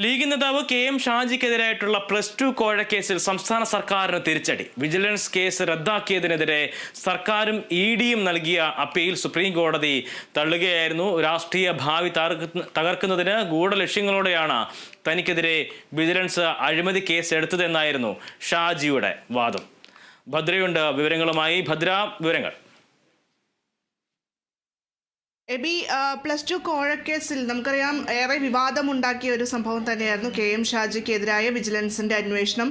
League നേതാവ് K M ഷാജിക്കെതിരായിട്ടുള്ള plus two കോഴക്കേസിൽ സംസ്ഥാന സർക്കാരിന് തിരിച്ചടി. വിജിലൻസ് കേസ് റദ്ദാക്കിയതിനെതിരെ സർക്കാരും ഇ ഡിയും നൽകിയ അപ്പീൽ സുപ്രീം കോടതി തള്ളുകയായിരുന്നു. രാഷ്ട്രീയ ഭാവി തകർക്കുന്ന- തകർക്കുന്നതിന് ഗൂഢലക്ഷ്യങ്ങളോടെയാണ് തനിക്കെതിരെ വിജിലൻസ് അഴിമതി കേസ് എടുത്തതെന്നായിരുന്നു ഷാജിയുടെ വാദം. ഭദ്രയുണ്ട് വിവരങ്ങളുമായി. ഭദ്ര വിവരങ്ങൾ. എബി പ്ലസ് ടു കോഴക്കേസിൽ നമുക്കറിയാം ഏറെ വിവാദമുണ്ടാക്കിയ ഒരു സംഭവം തന്നെയായിരുന്നു കെ എം ഷാജിക്കെതിരായ വിജിലൻസിന്റെ അന്വേഷണം.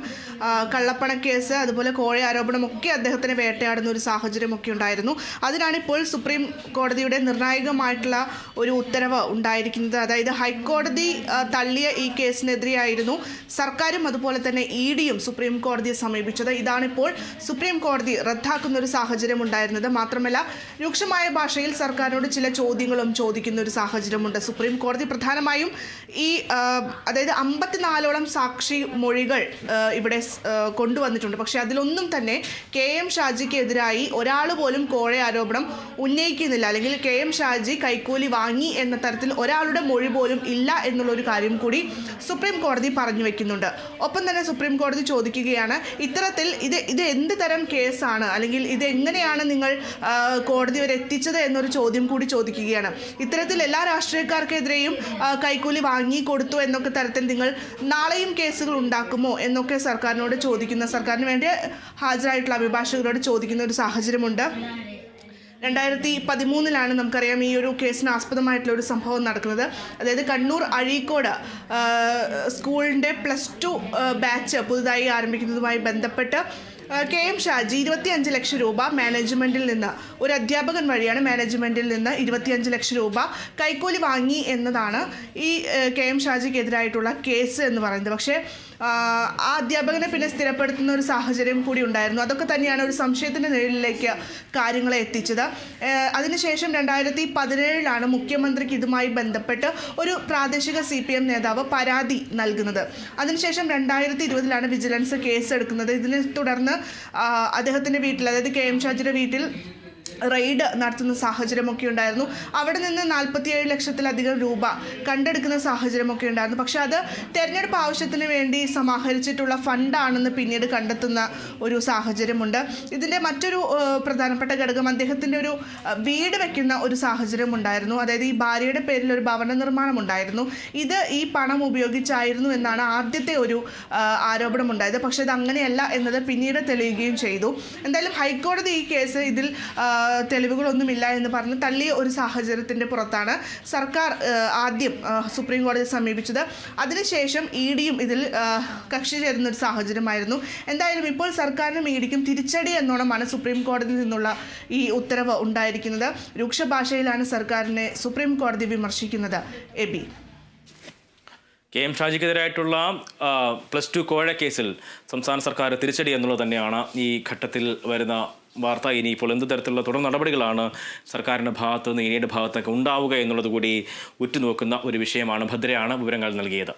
കള്ളപ്പണ കള്ളപ്പണക്കേസ് അതുപോലെ കോഴ ആരോപണമൊക്കെ അദ്ദേഹത്തിന് വേട്ടയാടുന്ന ഒരു സാഹചര്യമൊക്കെ ഉണ്ടായിരുന്നു. അതിനാണ് ഇപ്പോൾ സുപ്രീം കോടതിയുടെ നിർണായകമായിട്ടുള്ള ഒരു ഉത്തരവ് ഉണ്ടായിരിക്കുന്നത്. അതായത് ഹൈക്കോടതി തള്ളിയ ഈ കേസിനെതിരെയായിരുന്നു സർക്കാരും അതുപോലെ തന്നെ ഇ ഡിയും സുപ്രീം കോടതിയെ സമീപിച്ചത്. ഇതാണിപ്പോൾ സുപ്രീം കോടതി റദ്ദാക്കുന്ന ഒരു സാഹചര്യം ഉണ്ടായിരുന്നത് മാത്രമല്ല രൂക്ഷമായ ഭാഷയിൽ സർക്കാരിനോട് ചില ചോദ്യങ്ങളും ചോദിക്കുന്ന ഒരു സാഹചര്യമുണ്ട്. സുപ്രീം കോടതി പ്രധാനമായും ഈ അതായത് അമ്പത്തിനാലോളം സാക്ഷി മൊഴികൾ ഇവിടെ കൊണ്ടുവന്നിട്ടുണ്ട്. പക്ഷേ അതിലൊന്നും തന്നെ കെ എം ഷാജിക്കെതിരായി ഒരാൾ പോലും കോഴ ആരോപണം ഉന്നയിക്കുന്നില്ല. അല്ലെങ്കിൽ കെ എം ഷാജി കൈക്കൂലി വാങ്ങി എന്ന തരത്തിൽ ഒരാളുടെ മൊഴി പോലും ഇല്ല എന്നുള്ളൊരു കാര്യം കൂടി സുപ്രീം കോടതി പറഞ്ഞു വെക്കുന്നുണ്ട്. ഒപ്പം തന്നെ സുപ്രീം കോടതി ചോദിക്കുകയാണ് ഇത്തരത്തിൽ ഇത് ഇത് എന്ത് തരം കേസാണ്? അല്ലെങ്കിൽ ഇത് എങ്ങനെയാണ് നിങ്ങൾ കോടതി വരെ എത്തിച്ചത് എന്നൊരു ചോദ്യം കൂടി ചോദിക്കുകയാണ് ഇത്തരത്തിൽ എല്ലാ രാഷ്ട്രീയക്കാർക്കെതിരെയും കൈക്കൂലി വാങ്ങി കൊടുത്തു എന്നൊക്കെ തരത്തിൽ നിങ്ങൾ നാളെയും കേസുകൾ ഉണ്ടാക്കുമോ എന്നൊക്കെ സർക്കാരിനോട് ചോദിക്കുന്ന സർക്കാരിന് വേണ്ടി ഹാജരായിട്ടുള്ള അഭിഭാഷകരോട് ചോദിക്കുന്ന ഒരു സാഹചര്യമുണ്ട്. രണ്ടായിരത്തി പതിമൂന്നിലാണ് നമുക്കറിയാം ഈ ഒരു കേസിന് ആസ്പദമായിട്ടുള്ള ഒരു സംഭവം നടക്കുന്നത്. അതായത് കണ്ണൂർ അഴീക്കോട് സ്കൂളിന്റെ പ്ലസ് ടു ബാച്ച് പുതുതായി ആരംഭിക്കുന്നതുമായി ബന്ധപ്പെട്ട് കെ എം ഷാജി ഇരുപത്തിയഞ്ച് ലക്ഷം രൂപ മാനേജ്മെന്റിൽ നിന്ന് ഒരു അധ്യാപകൻ വഴിയാണ് മാനേജ്മെന്റിൽ നിന്ന് ഇരുപത്തിയഞ്ച് ലക്ഷം രൂപ കൈക്കൂലി വാങ്ങി എന്നതാണ് ഈ കെ എം ഷാജിക്കെതിരായിട്ടുള്ള കേസ് എന്ന് പറയുന്നത്. പക്ഷേ ആ, അധ്യാപകനെ പിന്നെ സ്ഥിരപ്പെടുത്തുന്ന ഒരു സാഹചര്യം കൂടി ഉണ്ടായിരുന്നു. അതൊക്കെ തന്നെയാണ് ഒരു സംശയത്തിന്റെ നിഴലിലേക്ക് കാര്യങ്ങളെ എത്തിച്ചത്. അതിനുശേഷം രണ്ടായിരത്തി പതിനേഴിലാണ് മുഖ്യമന്ത്രിക്ക് ഇതുമായി ബന്ധപ്പെട്ട് ഒരു പ്രാദേശിക സി പി എം നേതാവ് പരാതി നൽകുന്നത്. അതിനുശേഷം രണ്ടായിരത്തി ഇരുപതിലാണ് വിജിലൻസ് കേസ് എടുക്കുന്നത് ഇതിനെ തുടർന്ന് അദ്ദേഹത്തിന്റെ വീട്ടിൽ അതായത് കെ എം ഷാജിയുടെ വീട്ടിൽ റെയ്ഡ് നടത്തുന്ന സാഹചര്യമൊക്കെ ഉണ്ടായിരുന്നു. അവിടെ നിന്ന് നാൽപ്പത്തിയേഴ് ലക്ഷത്തിലധികം രൂപ കണ്ടെടുക്കുന്ന സാഹചര്യമൊക്കെ ഉണ്ടായിരുന്നു. പക്ഷെ അത് തെരഞ്ഞെടുപ്പ് ആവശ്യത്തിന് വേണ്ടി സമാഹരിച്ചിട്ടുള്ള ഫണ്ടാണെന്ന് പിന്നീട് കണ്ടെത്തുന്ന ഒരു സാഹചര്യമുണ്ട്. ഇതിന്റെ മറ്റൊരു പ്രധാനപ്പെട്ട ഘടകം അദ്ദേഹത്തിന്റെ ഒരു വീട് വെക്കുന്ന ഒരു സാഹചര്യം ഉണ്ടായിരുന്നു അതായത് ഈ ഭാര്യയുടെ പേരിൽ ഒരു ഭവന നിർമ്മാണം ഉണ്ടായിരുന്നു. ഇത് ഈ പണം ഉപയോഗിച്ചായിരുന്നു എന്നാണ് ആദ്യത്തെ ഒരു ആരോപണം ഉണ്ടായത് പക്ഷേ ഇത് അങ്ങനെയല്ല എന്നത് പിന്നീട് തെളിയുകയും ചെയ്തു. എന്തായാലും ഹൈക്കോടതി ഈ കേസ് ഇതിൽ തെളിവുകളൊന്നുമില്ല എന്ന് പറഞ്ഞ് തള്ളിയ ഒരു സാഹചര്യത്തിന്റെ പുറത്താണ് സർക്കാർ ആദ്യം സുപ്രീം കോടതിയെ സമീപിച്ചത്. അതിനുശേഷം ഇ ഡിയും ഇതിൽ കക്ഷി ചേരുന്ന ഒരു സാഹചര്യമായിരുന്നു. എന്തായാലും ഇപ്പോൾ സർക്കാരിനും ഇ ഡിക്കും തിരിച്ചടി എന്നോണമാണ് സുപ്രീം കോടതിയിൽ നിന്നുള്ള ഈ ഉത്തരവ് ഉണ്ടായിരിക്കുന്നത്. രൂക്ഷ ഭാഷയിലാണ് സർക്കാരിനെ സുപ്രീം കോടതി വിമർശിക്കുന്നത്. എബി കെ എം ഷാജിക്കെതിരായിട്ടുള്ള പ്ലസ് ടു കോഴ കേസിൽ സംസ്ഥാന സർക്കാർ തിരിച്ചടി എന്നുള്ളത് തന്നെയാണ് ഈ ഘട്ടത്തിൽ വരുന്ന വാർത്ത. ഇനി ഇപ്പോൾ എന്ത് തരത്തിലുള്ള തുടർ നടപടികളാണ് സർക്കാരിന്റെ ഭാഗത്തു നിന്ന് ഇനിയുടെ ഭാഗത്തൊക്കെ ഉണ്ടാവുക എന്നുള്ളത് കൂടി ഉറ്റുനോക്കുന്ന ഒരു വിഷയമാണ്. ഭദ്രയാണ് വിവരങ്ങൾ നൽകിയത്.